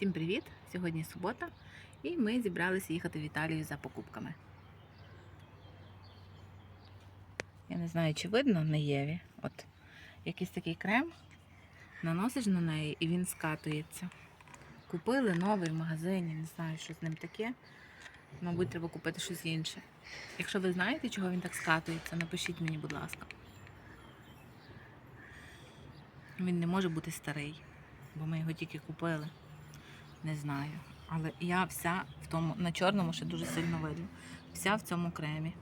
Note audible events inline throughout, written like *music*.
Всім привіт! Сьогодні субота, і ми зібралися їхати в Італію за покупками. Я не знаю, чи видно на Єві. От якийсь такий крем, наносиш на неї і він скатується. Купили новий в магазині, не знаю, що з ним таке. Мабуть, треба купити щось інше. Якщо ви знаєте, чого він так скатується, напишіть мені, будь ласка. Він не може бути старий, бо ми його тільки купили. Не знаю. Але я вся в тому, на чорному ще дуже сильно видно. Вся в цьому кремі.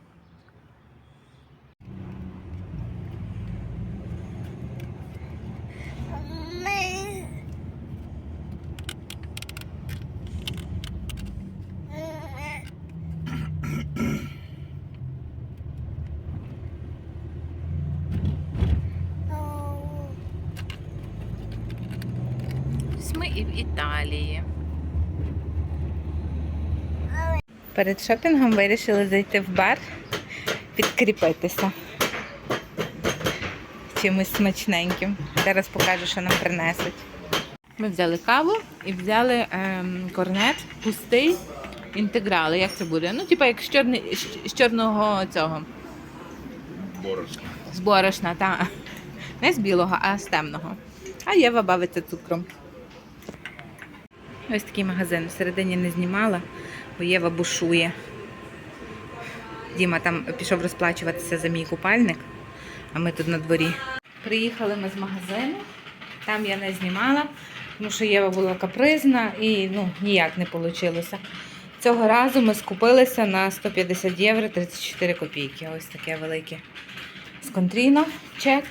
Ось ми і в Італії. Перед шопінгом вирішили зайти в бар, підкріпитися чимось смачненьким. Зараз покажу, що нам принесуть. Ми взяли каву і взяли ем, корнет пустий інтеграли. Як це буде? Ну, типа як з, чорни, з чорного цього. Борошно. З борошна, та. Не з білого, а з темного. А Єва бавиться цукром. Ось такий магазин. Всередині не знімала, бо Єва бушує. Діма там пішов розплачуватися за мій купальник, а ми тут на дворі. Приїхали ми з магазину, там я не знімала, тому що Єва була капризна і ну, ніяк не вийшло. Цього разу ми скупилися на 150 євро 34 копійки. Ось таке велике з контріно чек.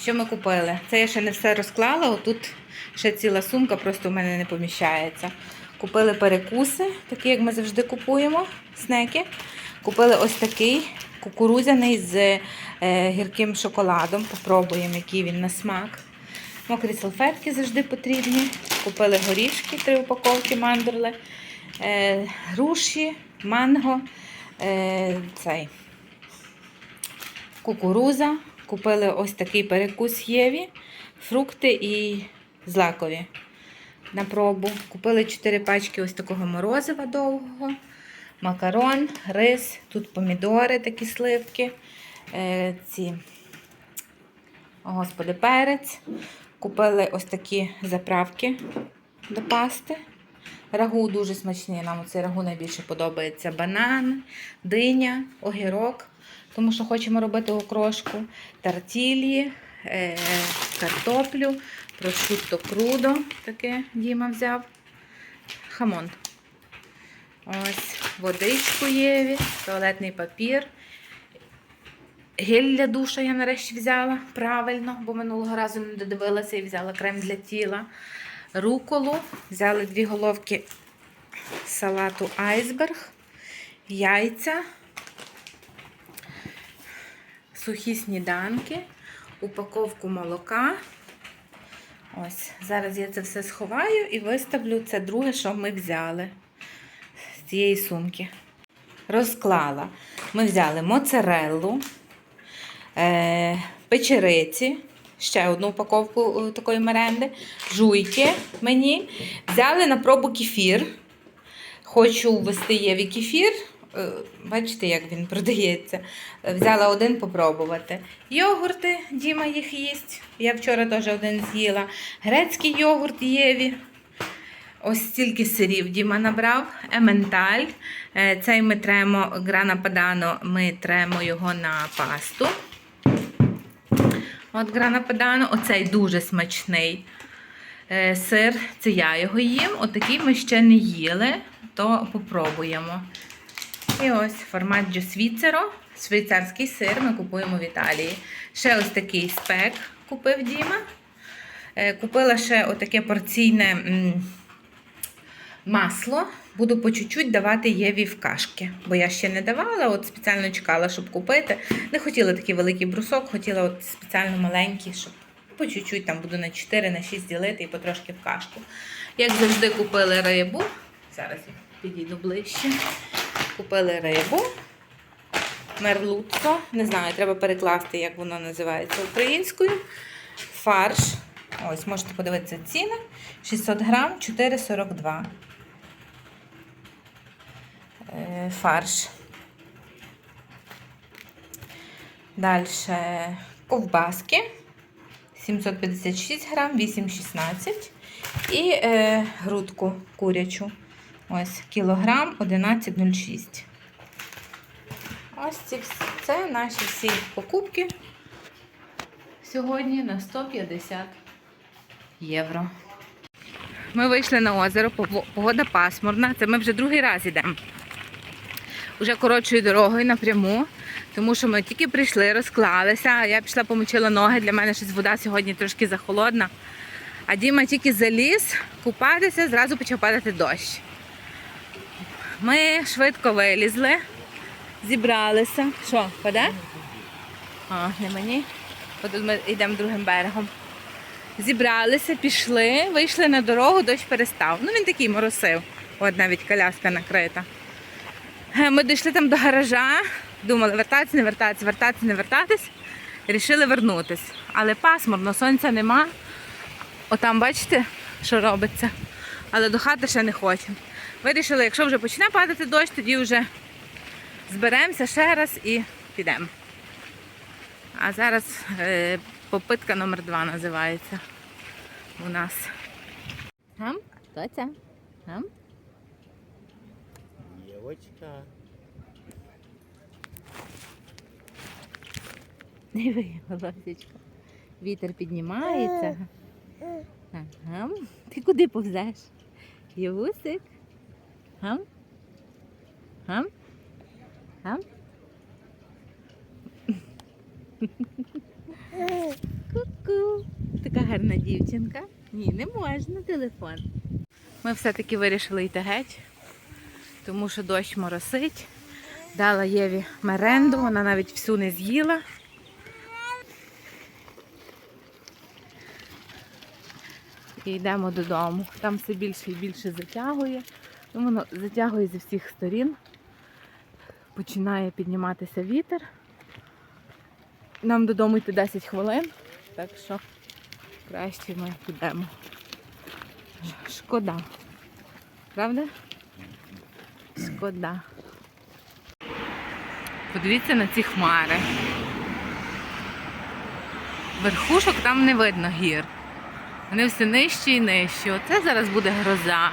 Що ми купили? Це я ще не все розклала. Отут ще ціла сумка, просто в мене не поміщається. Купили перекуси, такі, як ми завжди купуємо, снеки. Купили ось такий кукурудзяний з е, гірким шоколадом. Попробуємо, який він на смак. Мокрі салфетки завжди потрібні. Купили горішки, три упаковки мандорли, е, груші, манго, е, цей, кукуруза. Купили ось такий перекус Єві, фрукти і злакові на пробу. Купили 4 пачки ось такого морозива довгого, макарон, рис, тут помідори, такі сливки, е, ці, о, господи, перець. Купили ось такі заправки до пасти. Рагу дуже смачні. Нам цей рагу найбільше подобається банан, диня, огірок, тому що хочемо робити окрошку, тартілі, е, картоплю, прошутто крудо, таке Діма взяв, хамон. Ось водичку Єві, туалетний папір. Гель для душа я нарешті взяла правильно, бо минулого разу не додивилася і взяла крем для тіла. Руколу, взяли дві головки салату айсберг, яйця, сухі сніданки, упаковку молока. Ось, зараз я це все сховаю і виставлю це друге, що ми взяли з цієї сумки. Розклала. Ми взяли моцареллу, е, печериці, ще одну упаковку е, такої меренди, жуйки мені. Взяли на пробу кефір. Хочу ввести Єві кефір. Е, Бачите, як він продається. Е, Взяла один попробувати. Йогурти, Діма їх їсть. Я вчора теж один з'їла. Грецький йогурт Єві. Ось стільки сирів Діма набрав. Ементаль. Е, Цей ми тремо грана падано, ми тремо його на пасту. От грана падано. Оцей дуже смачний сир. Це я його їм. Отакий ми ще не їли, то попробуємо. І ось формаджо свіцеро. Швейцарський сир ми купуємо в Італії. Ще ось такий спек купив Діма. Е, Купила ще отаке порційне масло. Буду по чуть-чуть давати Єві в кашки. Бо я ще не давала, от спеціально чекала, щоб купити. Не хотіла такий великий брусок, хотіла от спеціально маленький, щоб по чуть-чуть там буду на 4 на 6 ділити і потрошки в кашку. Як завжди, купили рибу. Зараз я підійду ближче. Купили рибу. Мерлуцо. Не знаю, треба перекласти, як воно називається українською. Фарш Ось, можете подивитися ціни. 600 грам 4,42. Е, Фарш. Далі ковбаски 756 грам, 8,16. І е, грудку курячу. Ось кілограм 11,06. Ось ці це наші всі покупки сьогодні на 150 євро. Ми вийшли на озеро, погода пасмурна. Це ми вже другий раз йдемо. Уже коротшою дорогою напряму, тому що ми тільки прийшли, розклалися. Я пішла помочила ноги. Для мене щось вода сьогодні трошки захолодна. А Діма тільки заліз купатися, зразу почав падати дощ. Ми швидко вилізли, зібралися. Що, паде? А, не мені. Бо тут ми йдемо другим берегом. Зібралися, пішли, вийшли на дорогу, дощ перестав. Ну він такий моросив. От навіть коляска накрита. Е, Ми дійшли там до гаража, думали, вертатися, не вертатися, вертатися, не вертатись. Рішили вернутись. Але пасмурно, сонця нема. Отам, бачите, що робиться. Але до хати ще не хочемо. Вирішили, якщо вже почне падати дощ, тоді вже зберемося ще раз і підемо. А зараз е, попитка номер два називається у нас. Гам? Хто це? Гам? Дівочка. Диви, Володечко. Вітер піднімається. Ага. Ти куди повзеш? Євусик? Гам? Гам? Гам? Ку-ку. Така гарна дівчинка. Ні, не можна телефон. Ми все-таки вирішили йти геть, тому що дощ моросить. Дала Єві меренду, вона навіть всю не з'їла. І йдемо додому. Там все більше і більше затягує. Воно затягує зі всіх сторін. Починає підніматися вітер. Нам додому йти 10 хвилин, так що краще ми підемо. Шкода. Правда? Шкода. Подивіться на ці хмари. Верхушок там не видно гір. Вони все нижче і нижче. Оце зараз буде гроза.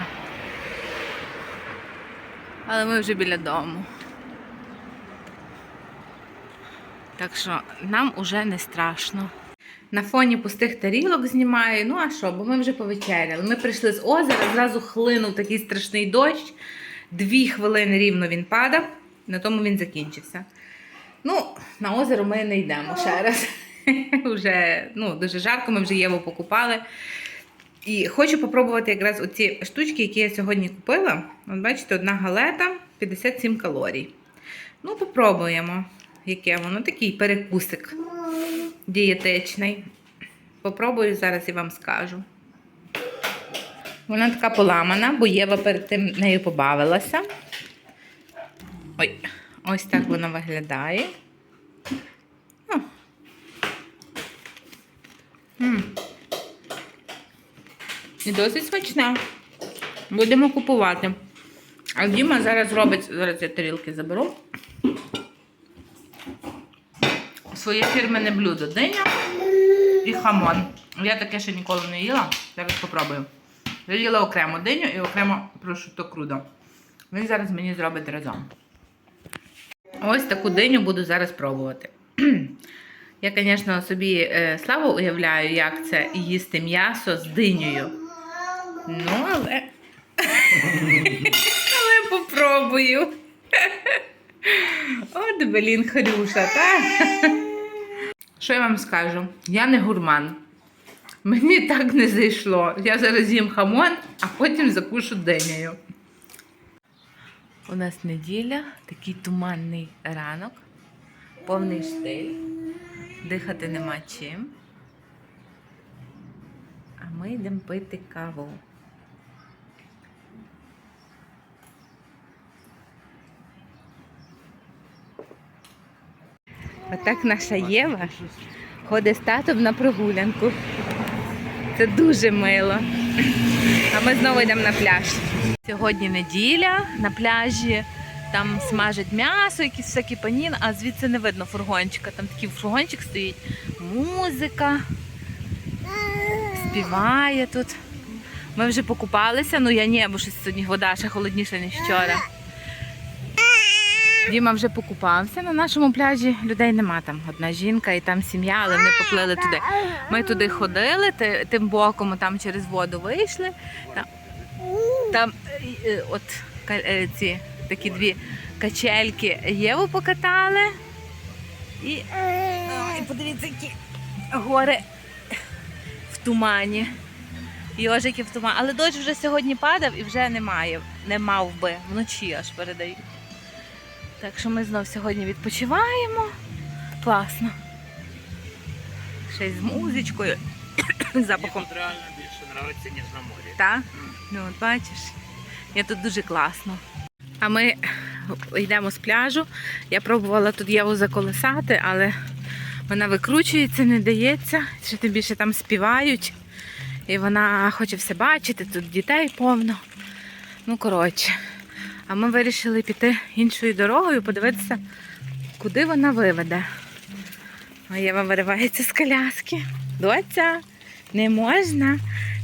Але ми вже біля дому. Так що нам уже не страшно. На фоні пустих тарілок знімаю. Ну а що, бо ми вже повечеряли. Ми прийшли з озера, зразу хлинув такий страшний дощ. Дві хвилини рівно він падав, на тому він закінчився. Ну, на озеро ми не йдемо ще раз. *laughs* Вже ну, дуже жарко, ми вже Єву покупали. І хочу попробувати якраз оці штучки, які я сьогодні купила. От бачите, одна галета 57 калорій. Ну, попробуємо, яке воно такий перекусик дієтичний. Попробую зараз і вам скажу. Вона така поламана, бо Єва перед тим нею побавилася. Ой, ось так вона виглядає. М. І досить смачна. Будемо купувати. А Діма зараз робить, зараз я тарілки заберу. Своє фірменне блюдо. Диня і хамон. Я таке ще ніколи не їла. Зараз спробую. Я їла окремо диню і окремо прошуто крудо. Він зараз мені зробить разом. Ось таку диню буду зараз пробувати. *clears throat* Я, звісно, собі е, славу уявляю, як це їсти м'ясо з динею. Ну, але. *laughs* але попробую. *laughs* От, блін, Харюша, так? Що я вам скажу? Я не гурман. Мені так не зайшло. Я зараз їм хамон, а потім закушу денею. У нас неділя, такий туманний ранок, повний штиль. Дихати нема чим. А ми йдемо пити каву. Отак наша Єва ходить з татом на прогулянку. Це дуже мило. А ми знову йдемо на пляж. Сьогодні неділя на пляжі. Там смажать м'ясо, якісь всякі паніни, а звідси не видно фургончика. Там такий фургончик стоїть. Музика. Співає тут. Ми вже покупалися, ну я ні, бо щось сьогодні вода ще холодніша, ніж вчора. Діма вже покупався на нашому пляжі. Людей нема там. Одна жінка і там сім'я, але вони поплили туди. Ми туди ходили, тим боком там через воду вийшли. Там, там е, от е, ці такі дві качельки Єву покатали. І, і подивіться, які гори в тумані. Йожики в тумані. Але дощ вже сьогодні падав і вже немає. Не мав би. Вночі аж передають. Так що ми знов сьогодні відпочиваємо. Класно. Ще й з музичкою, *coughs* запахом. Тут реально більше подобається, ніж на морі. Так? Ну, от бачиш, я тут дуже класно. А ми йдемо з пляжу. Я пробувала тут Єву заколесати, але вона викручується, не дається. Ще тим більше там співають. І вона хоче все бачити, тут дітей повно. Ну, коротше. А ми вирішили піти іншою дорогою, подивитися, куди вона виведе. Єва виривається з коляски. Доця, не можна.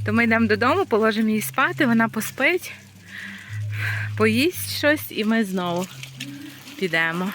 То ми йдемо додому, положимо її спати, вона поспить, поїсть щось і ми знову підемо.